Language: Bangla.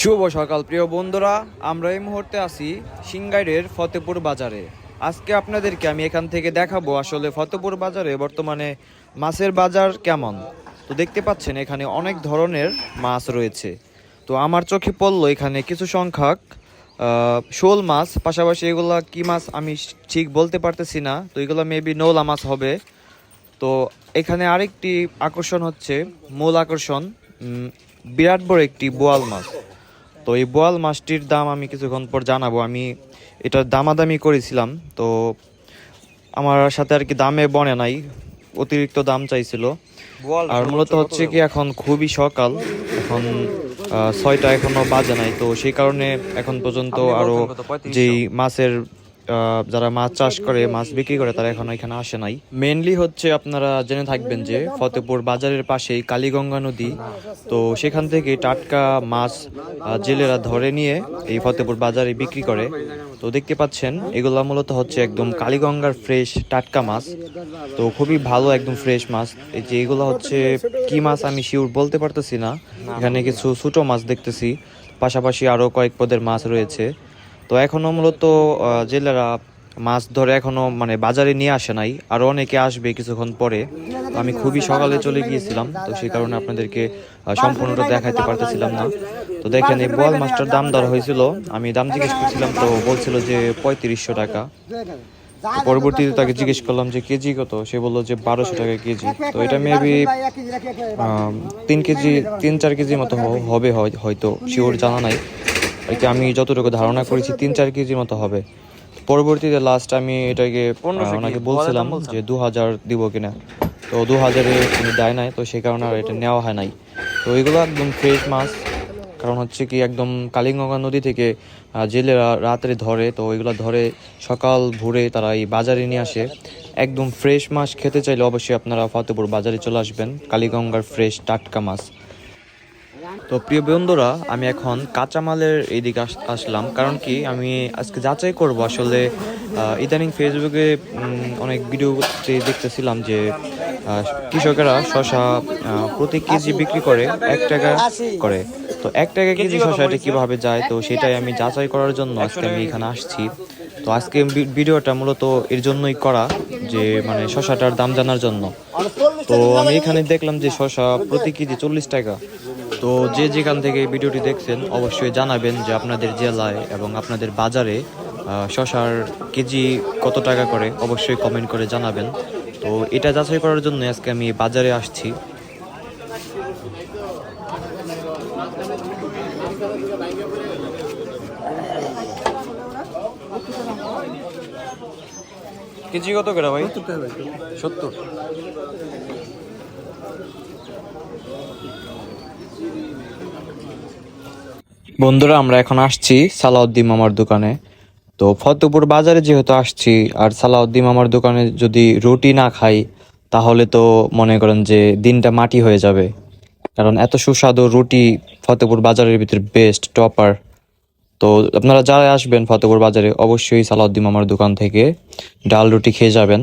শুভ সকাল, প্রিয় বন্ধুরা। আমরা এই মুহূর্তে আছি সিংগাইরের ফতেপুর বাজারে। আজকে আপনাদেরকে আমি এখান থেকে দেখাবো আসলে ফতেপুর বাজারে বর্তমানে মাছের বাজার কেমন। তো দেখতে পাচ্ছেন, এখানে অনেক ধরনের মাছ রয়েছে। তো আমার চোখে পড়ল এখানে কিছু সংখ্যক শোল মাছ। পাশাপাশি এগুলা কি মাছ আমি ঠিক বলতে পারতেছি না, তো এগুলো মেবি নৌলা মাছ হবে। তো এখানে আরেকটি আকর্ষণ হচ্ছে, মূল আকর্ষণ বিরাট বড় একটি বোয়াল মাছ। তো এই বোয়াল মাছটির দাম আমি কিছুক্ষণ পর জানাব। আমি এটা দামাদামি করেছিলাম তো আমার সাথে আর কি দামে বনে নাই অতিরিক্ত দাম চাইছিল। আর মূলত হচ্ছে কি এখন খুবই সকাল এখন ছয়টা এখনও বাজে নাই তো সেই কারণে এখন পর্যন্ত আরও যেই মাছের যারা মাছ চাষ করে, মাছ বিক্রি করে, তারা এখন এখানে আসে নাই। মেনলি হচ্ছে আপনারা জেনে থাকবেন যে ফতেপুর বাজারের পাশেই কালীগঙ্গা নদী। তো সেখান থেকে টাটকা মাছ জেলেরা ধরে নিয়ে এই ফতেপুর বাজারে বিক্রি করে। তো দেখতে পাচ্ছেন, এগুলা মূলত হচ্ছে একদম কালীগঙ্গার ফ্রেশ টাটকা মাছ। তো খুবই ভালো একদম ফ্রেশ মাছ। এই যে এগুলো হচ্ছে কি মাছ আমি শিওর বলতে পারতেছি না। এখানে কিছু ছোটো মাছ দেখতেছি। পাশাপাশি আরও কয়েক পদের মাছ রয়েছে। তো এখনও মূলত জেলেরা মাছ ধরে এখনও মানে বাজারে নিয়ে আসে নাই, আরও অনেকে আসবে কিছুক্ষণ পরে। তো আমি খুবই সকালে চলে গিয়েছিলাম, তো সেই কারণে আপনাদেরকে সম্পূর্ণটা দেখাইতে পারতেছিলাম না। তো দেখেন, এই বোয়াল মাছটার দাম দর হয়েছিল, আমি দাম জিজ্ঞেস করছিলাম, তো বলছিল যে পঁয়ত্রিশশো টাকা। পরবর্তীতে তাকে জিজ্ঞেস করলাম যে কেজি কত? সে বলল যে বারোশো টাকা কেজি। তো এটা মেবি তিন কেজি, তিন চার কেজি মতো হবে হয়- হয়তো, শিওর জানা নাই। কি আমি যতটুকু ধারণা করেছি তিন চার কেজি মতো হবে। পরবর্তীতে লাস্ট আমি এটাকে ওনাকে বলছিলাম যে দু হাজার দিব কিনা। তো দু হাজারে তিনি দেয় নাই তো সেই কারণে আর এটা নেওয়া হয় নাই। তো এগুলো একদম ফ্রেশ মাছ কারণ হচ্ছে কি একদম কালিঙ্গঙ্গা নদী থেকে জেলেরা রাত্রে ধরে তো ওইগুলো ধরে সকাল ভোরে তারা এই বাজারে নিয়ে আসে। একদম ফ্রেশ মাছ খেতে চাইলে অবশ্যই আপনারা ফতেপুর বাজারে চলে আসবেন কালীগঙ্গার ফ্রেশ টাটকা মাছ। তো প্রিয় বন্ধুরা, আমি এখন কাঁচামালের এইদিকে আস- আসলাম। কারণ কি, আমি আজকে যাচাই করব আসলে ইদানিং ফেসবুকে অনেক ভিডিওতে দেখতেছিলাম যে কৃষকেরা শশা প্রতি কেজি বিক্রি করে এক টাকা করে। তো এক টাকা কেজি শশা এটা কীভাবে যায়? তো সেটাই আমি যাচাই করার জন্য আজকে আমি এখানে আসছি। তো আজকে ভিডিওটা মূলত এর জন্যই করা, যে মানে শশাটার দাম জানার জন্য। তো আমি এখানে দেখলাম যে শশা প্রতি কেজি চল্লিশ টাকা। তো যে যেখান থেকে ভিডিওটি দেখছেন অবশ্যই জানাবেন যে আপনাদের জেলায় এবং আপনাদের বাজারে শশার কেজি কত টাকা করে অবশ্যই কমেন্ট করে জানাবেন। তো এটা যাচাই করার জন্য আজকে আমি বাজারে আসছি। কেজি কত করে ভাই। সত্তর? বন্ধুরা, আমরা এখন আসছি সালাউদ্দিন মামার দোকানে। তো ফতেপুর বাজারে যেহেতু আসছি, আর সালাউদ্দিন মামার দোকানে যদি রুটি না খাই, তাহলে তো মনে করেন যে দিনটা মাটি হয়ে যাবে। কারণ এত সুস্বাদু রুটি ফতেপুর বাজারের ভিতরে বেস্ট টপার তো আপনারা যারা আসবেন ফতেপুর বাজারে, অবশ্যই সালাউদ্দিন মামার দোকান থেকে ডাল রুটি খেয়ে যাবেন।